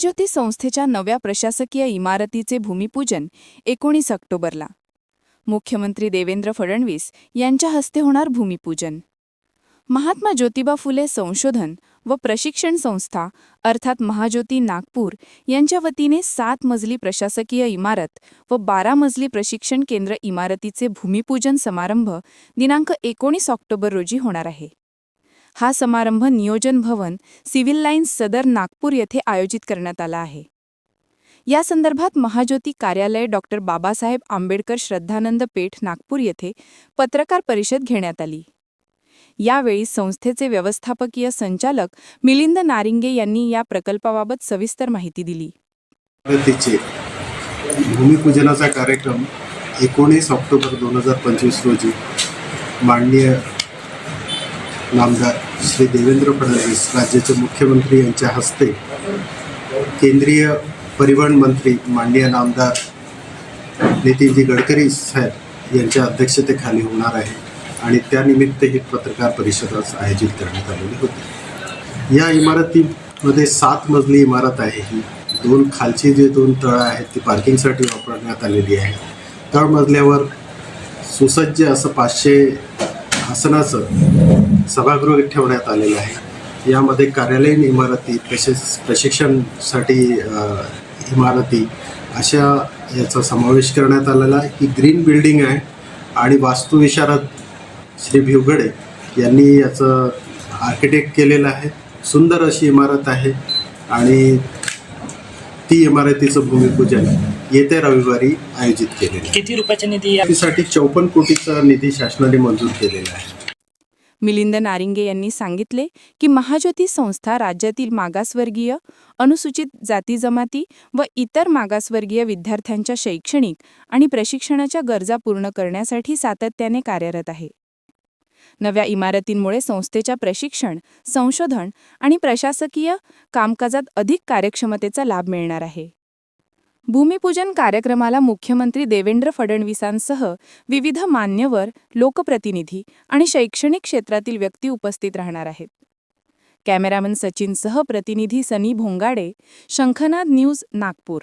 महाज्योती संस्थेच्या नव्या प्रशासकीय इमारतीचे भूमिपूजन एकोणीस ऑक्टोबरला. मुख्यमंत्री देवेंद्र फडणवीस यांच्या हस्ते होणार भूमिपूजन. महात्मा ज्योतिबा फुले संशोधन व प्रशिक्षण संस्था अर्थात महाज्योती नागपूर यांच्या वतीने सात मजली प्रशासकीय इमारत व बारा मजली प्रशिक्षण केंद्र इमारतीचे भूमिपूजन समारंभ दिनांक एकोणीस ऑक्टोबर रोजी होणार आहे. हा समारंभ नियोजन भवन सिव्हिल लाईन्स सदर नागपूर येथे आयोजित करण्यात आला आहे. या संदर्भात महाज्योती कार्यालय डॉक्टर बाबासाहेब आंबेडकर श्रद्धानंद पेठ नागपूर येथे पत्रकार परिषद घेण्यात आली. यावेळी संस्थेचे व्यवस्थापकीय संचालक मिलिंद नारिंगे यांनी या प्रकल्पाबाबत सविस्तर माहिती दिली. भूमिपूजनाचा कार्यक्रम एकोणीस ऑक्टोबर दोन हजार पंचवीस रोजी माननीय नामदार श्री देवेंद्र फडणवीस राज्याचे मुख्यमंत्री यांच्या हस्ते केंद्रीय परिवहन मंत्री माननीय नामदार नितीनजी गडकरी साहेब यांच्या अध्यक्षतेखाली होणार आहे आणि त्यानिमित्त ही पत्रकार परिषद आज आयोजित करण्यात आलेली होती. या इमारतीमध्ये सात मजली इमारत आहे. ही दोन खालची जे दोन तळं आहेत ती पार्किंगसाठी वापरण्यात आलेली आहे तळमजल्यावर सुसज्ज असं पाचशे आसनाचं सभागृह ठेवण्यात आलेलं आहे. यामध्ये कार्यालयीन इमारती तसेच प्रशिक्षणसाठी इमारती अशा याचा समावेश करण्यात आलेला आहे. ही ग्रीन बिल्डिंग आहे आणि वास्तुविशारद श्री भिवगडे यांनी याचं आर्किटेक्ट केलेलं आहे. सुंदर अशी इमारत आहे आणि ती इमारतीचं भूमिपूजन येत्या रविवारी आयोजित केलेलं आहे. किती रुपयाचा निधी या त्यासाठी चौपन्न कोटीचा निधी शासनाने मंजूर केलेला आहे. मिलिंद नारिंगे यांनी सांगितले की महाज्योती संस्था राज्यातील मागासवर्गीय अनुसूचित जाती जमाती व इतर मागासवर्गीय विद्यार्थ्यांच्या शैक्षणिक आणि प्रशिक्षणाच्या गरजा पूर्ण करण्यासाठी सातत्याने कार्यरत आहे. नव्या इमारतींमुळे संस्थेच्या प्रशिक्षण संशोधन आणि प्रशासकीय कामकाजात अधिक कार्यक्षमतेचा लाभ मिळणार आहे. भूमिपूजन कार्यक्रमाला मुख्यमंत्री देवेंद्र फडणवीसांसह विविध मान्यवर लोकप्रतिनिधी आणि शैक्षणिक क्षेत्रातील व्यक्ती उपस्थित राहणार आहेत. कॅमेरामन सचिनसह प्रतिनिधी सनी भोंगाडे शंखनाद न्यूज नागपूर.